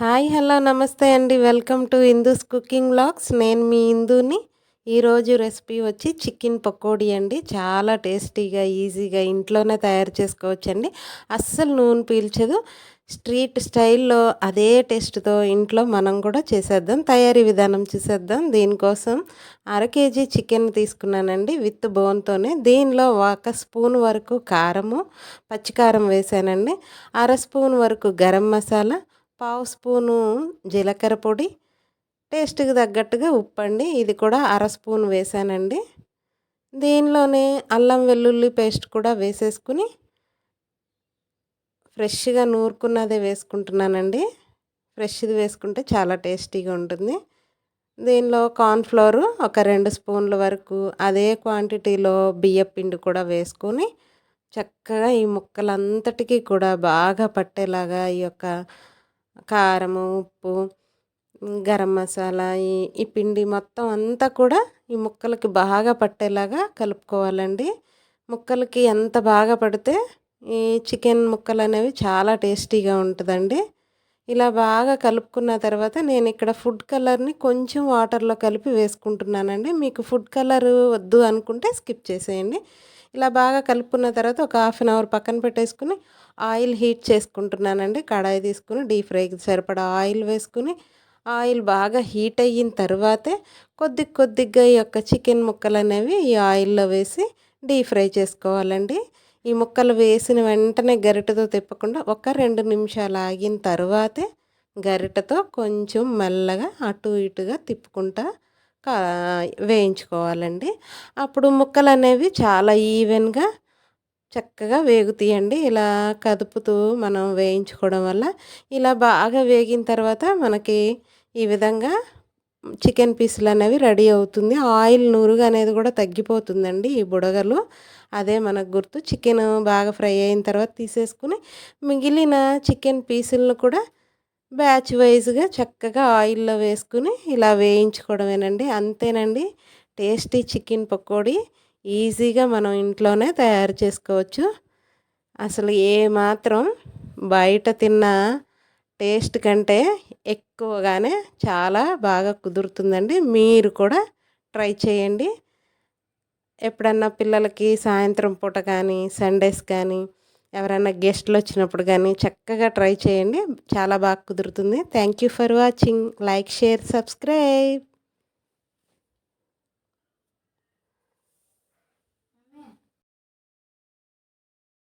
Hi hello నమస్తే అండి. Welcome to Indu's cooking blogs నేను మీ ఇందుని. ఈరోజు రెసిపీ వచ్చి చికెన్ పకోడీ అండి. చాలా టేస్టీగా ఈజీగా ఇంట్లోనే తయారు చేసుకోవచ్చండి. అస్సలు నూనె పీల్చదు. స్ట్రీట్ స్టైల్లో అదే టేస్ట్తో ఇంట్లో మనం కూడా చేసేద్దాం. తయారీ విధానం చూసేద్దాం. దీనికోసం అర కేజీ చికెన్ తీసుకున్నానండి విత్ బోన్తోనే. దీనిలో ఒక స్పూన్ వరకు కారము పచ్చికారం వేసానండి. అర స్పూన్ వరకు గరం మసాలా పావు స్పూను జీలకర్ర పొడి టేస్ట్కి తగ్గట్టుగా ఉప్పు అండి ఇది కూడా అర స్పూన్ వేసానండి. దీనిలోనే అల్లం వెల్లుల్లి పేస్ట్ కూడా వేసేసుకుని ఫ్రెష్గా నూరుకున్నదే వేసుకుంటున్నానండి. ఫ్రెష్ది వేసుకుంటే చాలా టేస్టీగా ఉంటుంది. దీనిలో కార్న్ఫ్లోరు ఒక రెండు స్పూన్ల వరకు అదే క్వాంటిటీలో బియ్య పిండి కూడా వేసుకొని చక్కగా ఈ ముక్కలంతటికీ కూడా బాగా పట్టేలాగా ఈ యొక్క కారము ఉప్పు గరం మసాలా ఈ ఈ పిండి మొత్తం అంతా కూడా ఈ ముక్కలకి బాగా పట్టేలాగా కలుపుకోవాలండి. ముక్కలకి ఎంత బాగా పడితే ఈ చికెన్ ముక్కలు అనేవి చాలా టేస్టీగా ఉంటుందండి. ఇలా బాగా కలుపుకున్న తర్వాత నేను ఇక్కడ ఫుడ్ కలర్ని కొంచెం వాటర్లో కలిపి వేసుకుంటున్నానండి. మీకు ఫుడ్ కలర్ వద్దు అనుకుంటే స్కిప్ చేసేయండి. ఇలా బాగా కలుపుకున్న తర్వాత ఒక హాఫ్ అన్ అవర్ పక్కన పెట్టేసుకుని ఆయిల్ హీట్ చేసుకుంటున్నానండి. కడాయి తీసుకుని డీప్ ఫ్రైకి సరిపడా ఆయిల్ వేసుకుని ఆయిల్ బాగా హీట్ అయిన తర్వాతే కొద్ది కొద్దిగా ఈ యొక్క చికెన్ ముక్కలు అనేవి ఈ ఆయిల్లో వేసి డీప్ ఫ్రై చేసుకోవాలండి. ఈ ముక్కలు వేసిన వెంటనే గరిటతో తిప్పకుండా ఒక రెండు నిమిషాలు ఆగిన తర్వాతే గరిటతో కొంచెం మెల్లగా అటు ఇటుగా తిప్పుకుంటా వేయించుకోవాలండి. అప్పుడు ముక్కలు అనేవి చాలా ఈవెన్గా చక్కగా వేగుతాయండి. ఇలా కదుపుతూ మనం వేయించుకోవడం వల్ల ఇలా బాగా వేగిన తర్వాత మనకి ఈ విధంగా చికెన్ పీసులు అనేవి రెడీ అవుతుంది. ఆయిల్ నూరుగా అనేది కూడా తగ్గిపోతుందండి ఈ బుడగలు. అదే మనకు గుర్తు. చికెన్ బాగా ఫ్రై అయిన తర్వాత తీసేసుకుని మిగిలిన చికెన్ పీసులను కూడా బ్యాచ్ వైజ్గా చక్కగా ఆయిల్లో వేసుకుని ఇలా వేయించుకోవడమేనండి. అంతేనండి. టేస్టీ చికెన్ పకోడీ ఈజీగా మనం ఇంట్లోనే తయారు చేసుకోవచ్చు. అసలు ఏ మాత్రం బయట తిన్న టేస్ట్ కంటే ఎక్కువగానే చాలా బాగా కుదురుతుందండి. మీరు కూడా ట్రై చేయండి. ఎప్పుడన్నా పిల్లలకి సాయంత్రం పూట కానీ సండేస్ కానీ ఎవరైనా గెస్ట్లు వచ్చినప్పుడు కానీ చక్కగా ట్రై చేయండి. చాలా బాగా కుదురుతుంది. Thank you for watching. Like share subscribe.